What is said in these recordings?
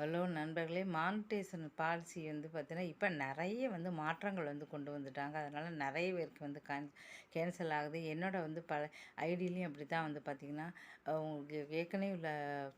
Hello நண்பர்களே monetisation policy வந்து பார்த்திங்கன்னா இப்போ நிறைய வந்து மாற்றங்கள் வந்து கொண்டு வந்துட்டாங்க. அதனால் நிறைய பேருக்கு வந்து கேன் கேன்சல் ஆகுது. என்னோட வந்து பல ஐடியிலையும் அப்படி தான் வந்து பார்த்திங்கன்னா உங்களுக்கு ஏற்கனவே உள்ள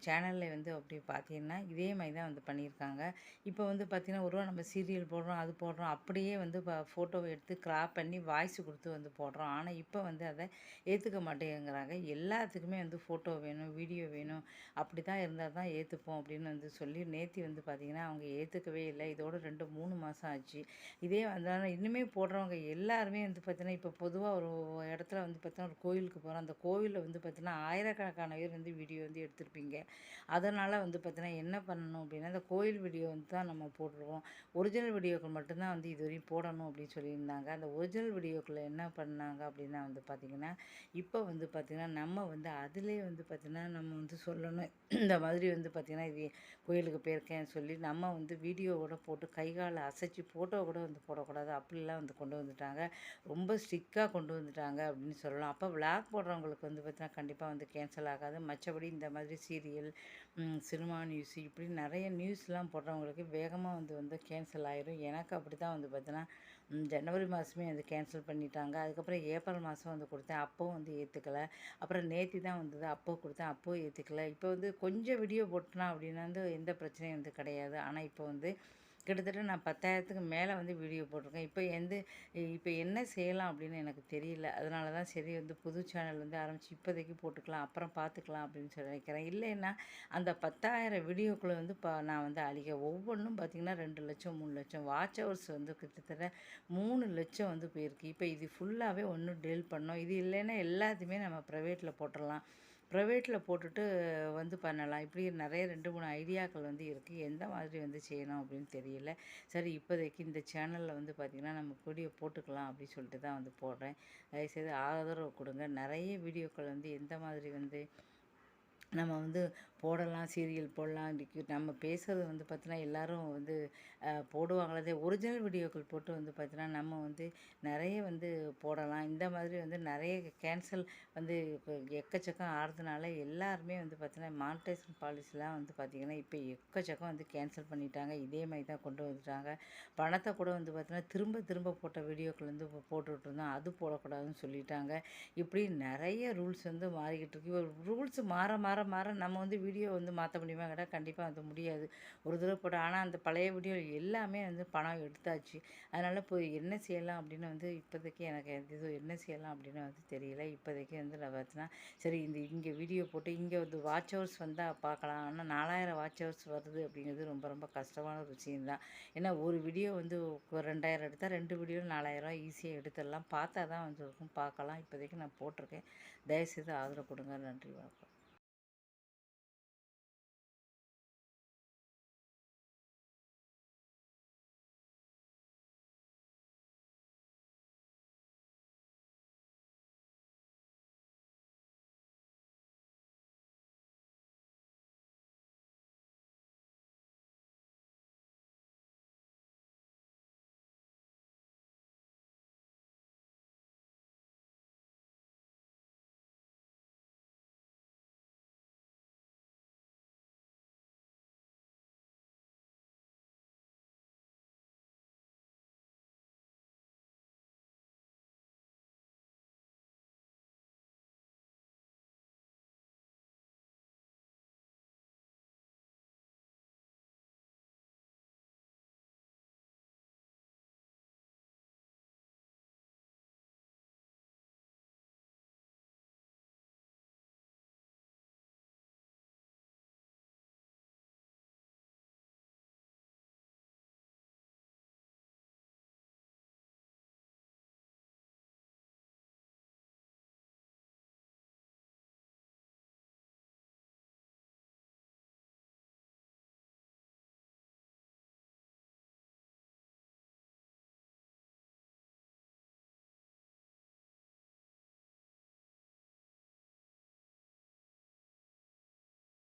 சேனலில் வந்து அப்படி பார்த்தீங்கன்னா இதே மாதிரி தான் வந்து பண்ணியிருக்காங்க. இப்போ வந்து பார்த்திங்கன்னா ஒரு நம்ம சீரியல் போடுறோம் அது போடுறோம் அப்படியே வந்து ஃபோட்டோவை எடுத்து கிராப் பண்ணி வாய்ஸ் கொடுத்து வந்து போடுறோம். ஆனால் இப்போ வந்து அதை ஏற்றுக்க மாட்டேங்கிறாங்க. எல்லாத்துக்குமே வந்து ஃபோட்டோ வேணும் வீடியோ வேணும். அப்படி தான் இருந்தால் தான் ஏற்றுப்போம் அப்படின்னு வந்து சொல்லி நேத்தி வந்து பார்த்திங்கன்னா அவங்க ஏற்றுக்கவே இல்லை. இதோட ரெண்டு மூணு மாதம் ஆச்சு. இதே வந்தாலும் இன்னுமே போடுறவங்க எல்லாருமே வந்து பார்த்திங்கன்னா இப்போ பொதுவாக ஒரு இடத்துல வந்து பார்த்தீங்கன்னா ஒரு கோயிலுக்கு போகிறோம் அந்த கோவிலில் வந்து பார்த்திங்கன்னா ஆயிரக்கணக்கான பேர் வந்து வீடியோ வந்து எடுத்திருப்பீங்க. அதனால் வந்து பார்த்திங்கன்னா என்ன பண்ணணும் அப்படின்னா அந்த கோயில் வீடியோ வந்து தான் நம்ம போடுறோம். ஒரிஜினல் வீடியோக்கள் மட்டும்தான் வந்து இது வரையும் போடணும் அப்படின்னு சொல்லியிருந்தாங்க. அந்த ஒரிஜினல் வீடியோக்களில் என்ன பண்ணாங்க அப்படின்னா வந்து பார்த்திங்கன்னா இப்போ வந்து பார்த்திங்கன்னா நம்ம வந்து அதிலே வந்து பார்த்திங்கன்னா நம்ம வந்து சொல்லணும். இந்த மாதிரி வந்து பார்த்திங்கன்னா இது கோயிலுக்கு போயிருக்கேன் சொல்லி நம்ம வந்து வீடியோவோட போட்டு கை காலை அசைச்சு ஃபோட்டோ கூட வந்து போடக்கூடாது. அப்படிலாம் வந்து கொண்டு வந்துட்டாங்க. ரொம்ப ஸ்ட்ரிக்டாக கொண்டு வந்துட்டாங்க அப்படின்னு சொல்லலாம். அப்போ விளாக் போடுறவங்களுக்கு வந்து பார்த்தீங்கன்னா கண்டிப்பாக வந்து கேன்சல் ஆகாது. மற்றபடி இந்த மாதிரி சீரியல் சினிமா நியூஸ் இப்படி நிறைய நியூஸ்லாம் போடுறவங்களுக்கு வேகமாக வந்து வந்து கேன்சல் ஆயிரும். எனக்கு அப்படி தான் வந்து பார்த்தீங்கன்னா ஜனவரி மாதமே வந்து கேன்சல் பண்ணிட்டாங்க. அதுக்கப்புறம் ஏப்ரல் மாதம் வந்து கொடுத்தேன். அப்போவும் வந்து ஏற்றுக்கலை அப்புறம் நேற்று தான் வந்தது. அப்போ கொடுத்தேன். அப்போ ஏற்றுக்கலை இப்போ வந்து கொஞ்சம் வீடியோ போட்டோன்னா அப்படின்னா வந்து எந்த பிரச்சனையும் வந்து கிடையாது. ஆனால் இப்போ வந்து கிட்டத்தட்ட நான் பத்தாயிரத்துக்கு மேலே வந்து வீடியோ போட்டிருக்கேன். இப்போ எந்த இப்போ என்ன செய்யலாம் அப்படின்னு எனக்கு தெரியல. அதனால தான் சரி வந்து புது சேனல் வந்து ஆரம்பித்து இப்போதைக்கு போட்டுக்கலாம் அப்புறம் பார்த்துக்கலாம் அப்படின்னு சொல்லி நினைக்கிறேன். இல்லைன்னா அந்த பத்தாயிரம் வீடியோக்குள்ளே வந்து இப்போ நான் வந்து அழிக்க ஒவ்வொன்றும் பார்த்திங்கன்னா ரெண்டு லட்சம் மூணு லட்சம் வாட்ச் ஹவர்ஸ் வந்து கிட்டத்தட்ட மூணு லட்சம் வந்து போயிருக்கு. இப்போ இது ஃபுல்லாகவே ஒன்றும் டெல் பண்ணோம். இது இல்லைன்னா எல்லாத்தையுமே நம்ம ப்ரைவேட்டில் போட்டுடலாம். ப்ரைவேட்டில் போட்டுட்டு வந்து பண்ணலாம். இப்படி நிறைய ரெண்டு மூணு ஐடியாக்கள் வந்து இருக்குது எந்த மாதிரி வந்து செய்யணும் அப்படின்னு தெரியல. சரி இப்போதைக்கு இந்த சேனலில் வந்து பார்த்திங்கன்னா நம்ம வீடியோ போட்டுக்கலாம் அப்படின்னு சொல்லிட்டு தான் வந்து போடுறேன். தயவுசெய்து ஆதரவு கொடுங்க. நிறைய வீடியோக்கள் வந்து எந்த மாதிரி வந்து நம்ம வந்து போடலாம் சீரியல் போடலாம் நம்ம பேசுகிறது வந்து பார்த்தீங்கன்னா எல்லோரும் வந்து போடுவாங்களே ஒரிஜினல் வீடியோக்கள் போட்டு வந்து பார்த்தீங்கன்னா நம்ம வந்து நிறைய வந்து போடலாம். இந்த மாதிரி வந்து நிறைய கேன்சல் வந்து இப்போ எக்கச்சக்கம் ஆடுறதுனால எல்லாருமே வந்து பார்த்தீங்கன்னா மானிட்டைசேஷன் பாலிசிலாம் வந்து பார்த்திங்கன்னா இப்போ எக்கச்சக்கம் வந்து கேன்சல் பண்ணிட்டாங்க. இதே மாதிரி தான் கொண்டு வந்துட்டாங்க. பணத்தை கூட வந்து பார்த்திங்கன்னா திரும்ப திரும்ப போட்ட வீடியோக்கள் வந்து போட்டுக்கிட்டு இருந்தோம் அது போடக்கூடாதுன்னு சொல்லிட்டாங்க. இப்படி நிறைய ரூல்ஸ் வந்து மாறிக்கிட்டு இருக்கு. ரூல்ஸ் மாற மாற மாற நம்ம வந்து வீடியோ வந்து மாற்ற முடியுமா? கேட்டால் கண்டிப்பாக அது முடியாது. ஒரு தடவை போட ஆனால் அந்த பழைய வீடியோ எல்லாமே வந்து பணம் எடுத்தாச்சு. அதனால் இப்போ என்ன செய்யலாம் அப்படின்னு வந்து இப்போதைக்கு எனக்கு இது என்ன செய்யலாம் அப்படின்னு வந்து தெரியல. இப்போதைக்கு வந்து நான் பார்த்தீங்கன்னா சரி இந்த இங்கே வீடியோ போட்டு இங்கே வந்து வாட்ச் ஹவர்ஸ் வந்தால் பார்க்கலாம். ஆனால் நாலாயிரம் வாட்ச் ஹவர்ஸ் வருது அப்படிங்கிறது ரொம்ப ரொம்ப கஷ்டமான ஒரு விஷயம் தான் ஏன்னா ஒரு வீடியோ வந்து ரெண்டாயிரம் எடுத்தால் ரெண்டு வீடியோ நாலாயிரம் ஈஸியாக எடுத்துடலாம். பார்த்தா தான் வந்து இருக்கும். பார்க்கலாம். இப்போதைக்கு நான் போட்டிருக்கேன். தயவுசெய்து ஆதரவு கொடுங்க. நன்றி வணக்கம்.